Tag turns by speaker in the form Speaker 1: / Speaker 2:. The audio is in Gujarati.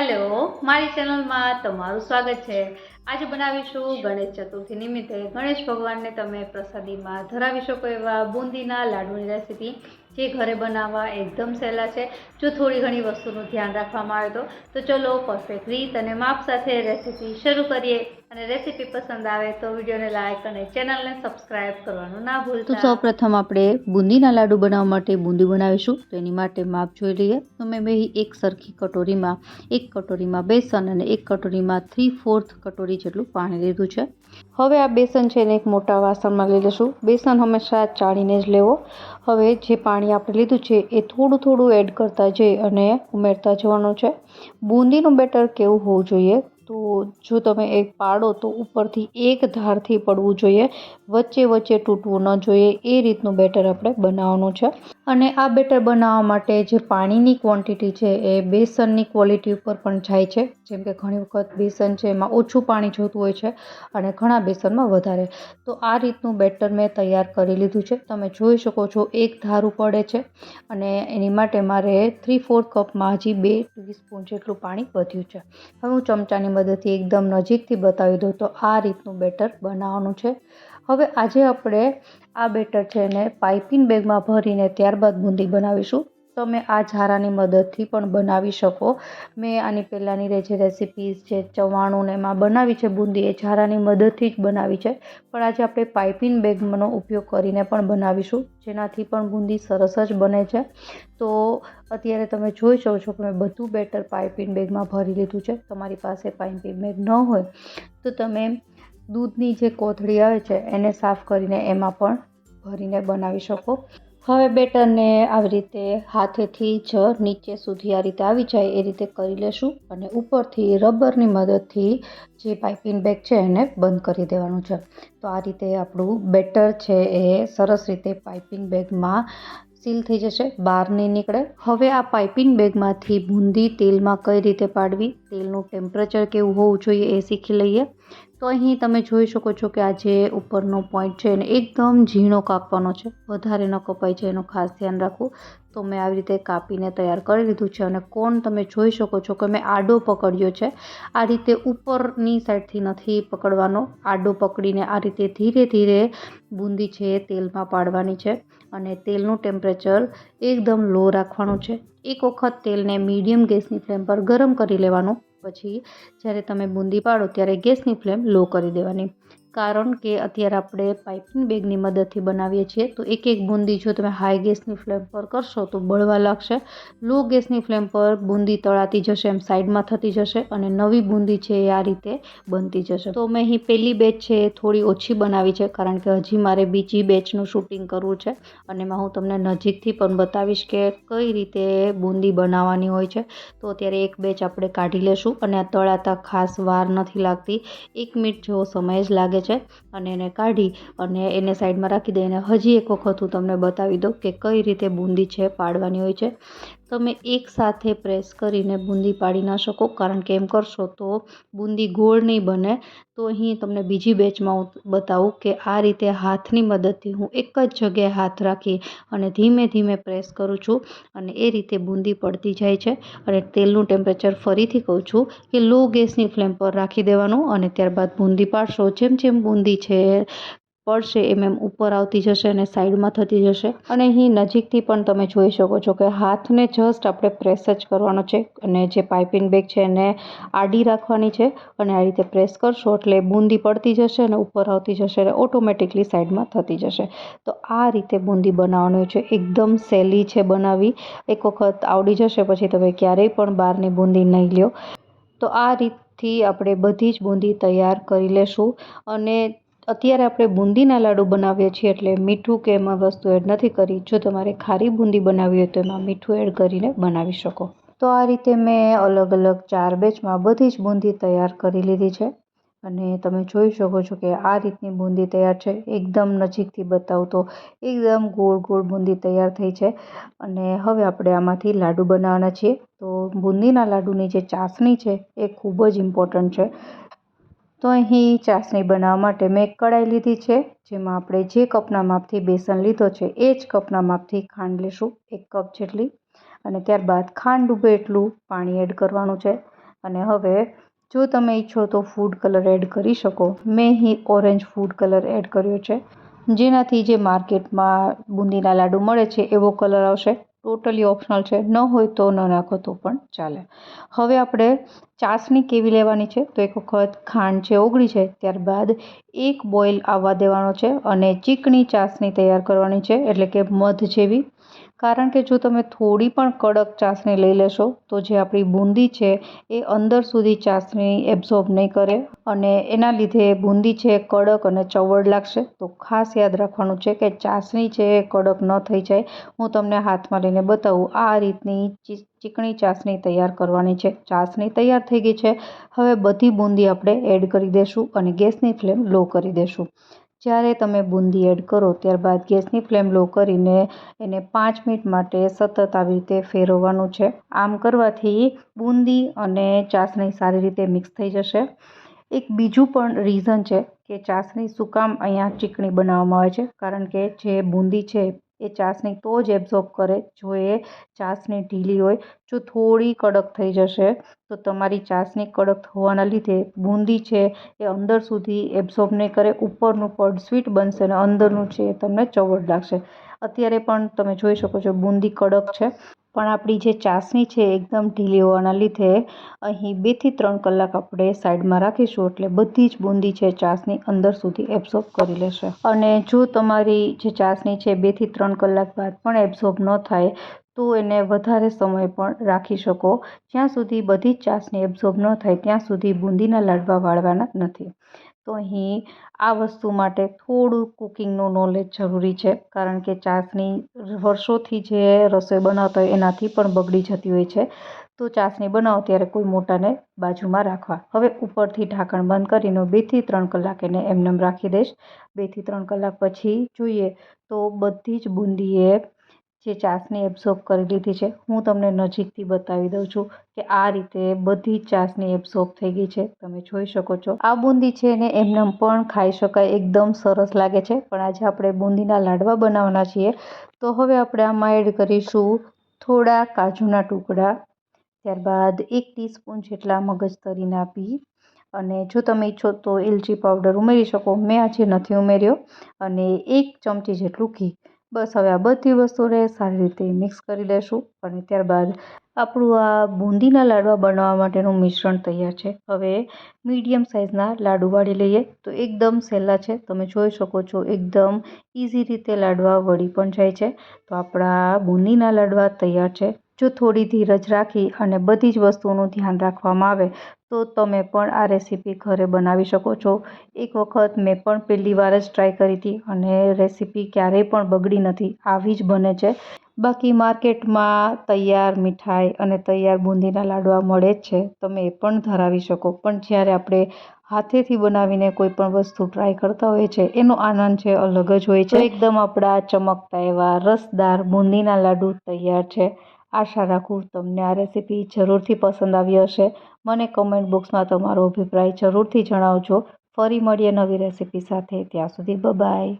Speaker 1: હેલો મારી ચેનલમાં તમારું સ્વાગત છે. આજે બનાવીશું ગણેશ ચતુર્થી નિમિત્તે. ગણેશ ભગવાનને તમે પ્રસાદીમાં ધરાવી શકો એવા બુંદીના લાડુની રેસીપી જે ઘરે બનાવવા એકદમ સહેલા છે. જો થોડી ઘણી વસ્તુનું ધ્યાન રાખવામાં આવે તો તો ચલો પરફેક્ટ રીત અને માપ સાથે રેસીપી શરૂ કરીએ. અને રેસીપી પસંદ આવે તો વિડીયોને લાઇક અને ચેનલને સબસ્ક્રાઇબ કરવાનું ના
Speaker 2: તો
Speaker 1: ભૂલતા
Speaker 2: સૌપ્રથમ આપણે બુંદીના લાડુ બનાવવા માટે બુંદી બનાવીશું. તો એની માટે માપ જોઈ લઈએ. તો મેં બે એક સરખી કટોરીમાં, એક કટોરીમાં બેસન અને એક કટોરીમાં થ્રી ફોર્થ કટોરી જેટલું પાણી લીધું છે. હવે આ બેસન છે એને એક મોટા વાસણમાં લઈ લઈશું બેસન હંમેશા ચાળીને જ લેવો. હવે જે પાણી આપણે લીધું છે એ થોડું થોડું એડ કરતા જઈ અને ઉમેરતા જવાનું છે. બુંદીનું બેટર કેવું હોવું જોઈએ? તો જો તમે એક પાડો તો ઉપરથી એક ધારથી પડવું જોઈએ. વચ્ચે વચ્ચે તૂટવું ન જોઈએ. એ રીતનું બેટર આપણે બનાવવાનું છે. અને આ બેટર બનાવવા માટે જે પાણીની ક્વોન્ટિટી છે એ બેસનની ક્વોલિટી ઉપર પણ જાય છે. જેમ કે ઘણી વખત બેસન છે એમાં ઓછું પાણી જોતું હોય છે અને ઘણા બેસનમાં વધારે. તો આ રીતનું બેટર મેં તૈયાર કરી લીધું છે. તમે જોઈ શકો છો એક ધારું પડે છે અને એની માટે મારે થ્રી ફોર કપમાં હજી બે ટીસ્પૂન જેટલું પાણી વધ્યું છે. હવે હું ચમચાની મદદથી એકદમ નજીકથી બતાવી દઉં તો આ રીતનું બેટર બનાવવાનું છે. હવે આજે આપણે આ બેટર છે એને પાઇપિંગ બેગમાં ભરીને ત્યારબાદ બુંદી બનાવીશું. તમે આ ઝારાની મદદથી પણ બનાવી શકો. મેં આની પહેલાંની જે રેસિપીઝ છે, ચવાણું ને એમાં બનાવી છે બુંદી, એ ઝારાની મદદથી જ બનાવી છે. પણ આજે આપણે પાઇપિંગ બેગનો ઉપયોગ કરીને પણ બનાવીશું, જેનાથી પણ બુંદી સરસ જ બને છે. તો અત્યારે તમે જોઈ શકો છો કે મેં બધું બેટર પાઇપિંગ બેગમાં ભરી લીધું છે. તમારી પાસે પાઇપિંગ બેગ ન હોય તો તમે દૂધની જે કોથળી આવે છે, એને સાફ કરીને એમાં પણ ભરીને બનાવી શકો. હવે બેટરને આવી રીતે હાથેથી જ નીચે સુધી આ રીતે આવી જાય, એ રીતે કરી લેશું અને ઉપરથી રબરની મદદથી જે પાઇપિંગ બેગ છે, એને બંધ કરી દેવાનું છે. તો આ રીતે આપણું બેટર છે, એ સરસ રીતે પાઇપિંગ બેગમાં સીલ થઈ જશે, બહાર નહીં નીકળે. હવે આ પાઇપિંગ બેગમાંથી બૂંદી તેલમાં કઈ રીતે પાડવી? તેલનું ટેમ્પરેચર કેવું હોવું જોઈએ એ શીખી લઈએ. તો અહીં તમે જોઈ શકો છો કે આ જે ઉપરનો પોઈન્ટ છે એને એકદમ ઝીણો કાપવાનો છે. વધારે ન કપાય છે, એનું ખાસ ધ્યાન રાખવું. તો મેં આવી રીતે કાપીને તૈયાર કરી લીધું છે અને કોણ તમે જોઈ શકો છો કે મેં આડો પકડ્યો છે. આ રીતે ઉપરની સાઈડથી નથી પકડવાનો. આડો પકડીને આ રીતે ધીરે ધીરે બૂંદી છે તેલમાં પાડવાની છે અને તેલનું ટેમ્પરેચર એકદમ લો રાખવાનું છે. એક વખત તેલને મીડિયમ ગેસની ફ્લેમ પર ગરમ કરી લેવાનું. પછી જ્યારે તમે બૂંદી પાડો ત્યારે ગેસની ફ્લેમ લો કરી દેવાની. કારણ કે અત્યારે આપણે પાઇપિંગ બેગની મદદથી બનાવીએ છીએ. તો એક એક બૂંદી જો તમે હાઈ ગેસની ફ્લેમ પર કરશો તો બળવા લાગશે. લો ગેસની ફ્લેમ પર બૂંદી તળાતી જશે, એમ સાઈડમાં થતી જશે અને નવી બૂંદી છે એ આ રીતે બનતી જશે. તો મેં અહીં પહેલી બેચ છે એ થોડી ઓછી બનાવી છે કારણ કે હજી મારે બીજી બેચનું શૂટિંગ કરવું છે અને એમાં હું તમને નજીકથી પણ બતાવીશ કે કઈ રીતે બૂંદી બનાવવાની હોય છે. તો અત્યારે એક બેચ આપણે કાઢી લેશું અને આ તળાતા ખાસ વાર નથી લાગતી. એક મિનિટ જેવો સમય જ લાગે છે અને એને કાઢી અને એને સાઈડમાં રાખી દઈને હજી એક વખત હું તમને બતાવી દઉં કે કઈ રીતે બૂંદી છે પાડવાની હોય છે. તમે એકસાથે પ્રેસ કરીને બૂંદી પાડી ના શકો, કારણ કે એમ કરશો તો બૂંદી ગોળ નહીં બને. તો અહીં તમને બીજી બેચમાં હું બતાવું કે આ રીતે હાથની મદદથી હું એક જ જગ્યાએ હાથ રાખી અને ધીમે ધીમે પ્રેસ કરું છું અને એ રીતે બૂંદી પડતી જાય છે. અને તેલનું ટેમ્પરેચર ફરીથી કહું છું કે લો ગેસની ફ્લેમ પર રાખી દેવાનું અને ત્યારબાદ બૂંદી પાડશો. જેમ જેમ બૂંદી છે પડશે એમ એમ ઉપર આવતી જશે અને સાઈડમાં થતી જશે. અને અહીં નજીકથી પણ તમે જોઈ શકો છો કે હાથને જસ્ટ આપણે પ્રેસ જ કરવાનો છે અને જે પાઇપિંગ બેગ છે એને આડી રાખવાની છે અને આ રીતે પ્રેસ કરશો એટલે બૂંદી પડતી જશે અને ઉપર આવતી જશે અને ઓટોમેટિકલી સાઈડમાં થતી જશે. તો આ રીતે બૂંદી બનાવવાની છે. એકદમ સહેલી છે બનાવવી એક વખત આવડી જશે પછી તમે ક્યારેય પણ બહારની બૂંદી નહીં લ્યો. તો આ રીતથી આપણે બધી જ બૂંદી તૈયાર કરી લેશું. અને અત્યારે આપણે બુંદીના લાડુ બનાવીએ છીએ એટલે મીઠું કે એમાં વસ્તુ એડ નથી કરી. જો તમારે ખારી બુંદી બનાવવી હોય તો એમાં મીઠું એડ કરીને બનાવી શકો. તો આ રીતે મેં અલગ અલગ ચાર બેચમાં બધી જ બુંદી તૈયાર કરી લીધી છે. અને તમે જોઈ શકો છો કે આ રીતની બુંદી તૈયાર છે. એકદમ નજીકથી બતાવું તો એકદમ ગોળ ગોળ બુંદી તૈયાર થઈ છે. અને હવે આપણે આમાંથી લાડુ બનાવવાના છીએ. તો બુંદીના લાડુની જે ચાસણી છે એ ખૂબ જ ઇમ્પોર્ટન્ટ છે. તો અહીં ચાસણી બનાવવા માટે મેં એક કડાઈ લીધી છે, જેમાં આપણે જે કપના માપથી બેસન લીધો છે, એ જ કપના માપથી ખાંડ લઈશું એક કપ જેટલી. અને ત્યારબાદ ખાંડ ડૂબે એટલું પાણી એડ કરવાનું છે. અને હવે જો તમે ઈચ્છો તો ફૂડ કલર એડ કરી શકો. મેં અહીં ઓરેન્જ ફૂડ કલર એડ કર્યો છે. જેનાથી જે માર્કેટમાં બુંદીના લાડુ મળે છે, એવો કલર આવશે. ટોટલી ઓપ્શનલ છે. ન હોય તો ન નાખો તો પણ ચાલે. હવે આપણે ચાસણી કેવી લેવાની છે? તો એક વખત ખાંડ છે ઓગળી છે ત્યારબાદ એક બોઇલ આવવા દેવાનો છે અને ચીકણી ચાસણી તૈયાર કરવાની છે. એટલે કે મધ જેવી કારણ કે જો તમે થોડી પણ કડક ચાસણી લઈ લેશો, તો જે આપણી બુંદી છે, એ અંદર સુધી ચાસણી એબ્ઝોર્બ નહીં કરે અને એના લીધે બુંદી છે કડક અને ચવડ લાગશે. તો ખાસ યાદ રાખવાનું છે કે ચાસણી છે એ કડક ન થઈ જાય. હું તમને હાથમાં લઈને બતાવું, આ રીતની ચીકણી ચાસણી તૈયાર કરવાની છે. ચાસણી તૈયાર થઈ ગઈ છે. હવે બધી બુંદી આપણે એડ કરી દઈશું અને ગેસની ફ્લેમ લો કરી દઈશું જ્યારે તમે બુંદી એડ કરો ત્યારબાદ ગેસની ફ્લેમ લો કરીને એને પાંચ મિનિટ માટે સતત આવી રીતે ફેરવવાનું છે. આમ કરવાથી બુંદી અને ચાસણી સારી રીતે મિક્સ થઈ જશે. એક બીજું પણ રીઝન છે કે ચાસણી સુકામ કામ અહીંયા ચીકણી બનાવવામાં આવે છે, કારણ કે જે બુંદી છે એ ચાસણી તો જ એબ્ઝોર્બ કરે જો એ ચાસણી ઢીલી હોય, જો થોડી કડક થઈ જશે તો તમારી ચાસણી કડક હોવાના લીધે બુંદી છે એ અંદર સુધી એબ્ઝોર્બ નહીં કરે, ઉપરનું પડ સ્વીટ બનશે અને અંદરનું છે એ તમને ચવડ લાગશે. અત્યારે પણ તમે જોઈ શકો છો બુંદી કડક છે. પણ આપણી જે ચાસણી છે એકદમ ઢીલી હોવાના લીધે અહીં બેથી ત્રણ કલાક આપણે સાઈડમાં રાખીશું એટલે બધી જ બુંદી છે ચાસણી અંદર સુધી એબ્ઝોર્બ કરી લેશે. અને જો તમારી જે ચાસણી છે બેથી ત્રણ કલાક બાદ પણ એબ્ઝોર્બ ન થાય તો એને વધારે સમય પણ રાખી શકો. જ્યાં સુધી બધી જ ચાસની એબ્ઝોર્બ ન થાય, ત્યાં સુધી બુંદીના લાડવા વાળવાના નથી. તો અહીં આ વસ્તુ માટે થોડું કુકિંગનું નોલેજ જરૂરી છે, કારણ કે ચાસણી વર્ષોથી જે રસોઈ બનાવતા હોય એનાથી પણ બગડી જતી હોય છે. તો ચાસણી બનાવો ત્યારે કોઈ મોટાને બાજુમાં રાખવા. હવે ઉપરથી ઢાંકણ બંધ કરીને બેથી ત્રણ કલાક એને એમનેમ રાખી દઈશ. બેથી ત્રણ કલાક પછી જોઈએ તો બધી જ બુંદીએ જે ચાસની એબ્ઝોર્બ કરી લીધી છે, હું તમને નજીકથી બતાવી દઉં છું કે આ રીતે બધી જ ચાસની એબ્ઝોર્બ થઈ ગઈ છે. તમે જોઈ શકો છો. આ બુંદી છે ને એમનેમ પણ ખાઈ શકાય, એકદમ સરસ લાગે છે. પણ આજે આપણે બુંદીના લાડવા બનાવવાના છીએ. તો હવે આપણે આમાં એડ કરીશું થોડા કાજુના ટુકડા, ત્યારબાદ એક ટીસ્પૂન જેટલા મગજતરીના બી, અને જો તમે ઈચ્છો તો એલચી પાવડર ઉમેરી શકો. મેં આજે નથી ઉમેર્યો. અને એક ચમચી જેટલું ઘી. બસ હવે આ બધી વસ્તુને સારી રીતે મિક્સ કરી લેશું અને ત્યારબાદ આપણું આ બુંદીના લાડવા બનાવવા માટેનું મિશ્રણ તૈયાર છે. હવે મીડિયમ સાઇઝના લાડુ વાળી લઈએ. તો એકદમ સહેલા છે. તમે જોઈ શકો છો એકદમ ઇઝી રીતે લાડવા વળી પણ જાય છે. તો આપણા બુંદીના લાડવા તૈયાર છે. જો થોડી ધીરજ રાખી અને બધી જ વસ્તુઓનું ધ્યાન રાખવામાં આવે તો તમે પણ આ રેસીપી ઘરે બનાવી શકો છો. એક વખત મેં પણ પહેલી વાર જ ટ્રાય કરી હતી અને રેસીપી ક્યારેય પણ બગડી નથી. આવી જ બને છે. બાકી માર્કેટમાં તૈયાર મીઠાઈ અને તૈયાર બુંદીના લાડવા મળે જ છે. તમે એ પણ ધરાવી શકો. પણ જ્યારે આપણે હાથેથી બનાવીને કોઈ પણ વસ્તુ ટ્રાય કરતા હોઈએ છે એનો આનંદ છે, અલગ જ હોય છે. એકદમ આપણા ચમકતા એવા રસદાર બુંદીના લાડુ તૈયાર છે. આશા રાખું તમને આ રેસીપી જરૂરથી પસંદ આવી હશે. મને કમેન્ટ બોક્સમાં તમારો અભિપ્રાય જરૂરથી જણાવજો. ફરી મળીએ નવી રેસીપી સાથે. ત્યાં સુધી બાય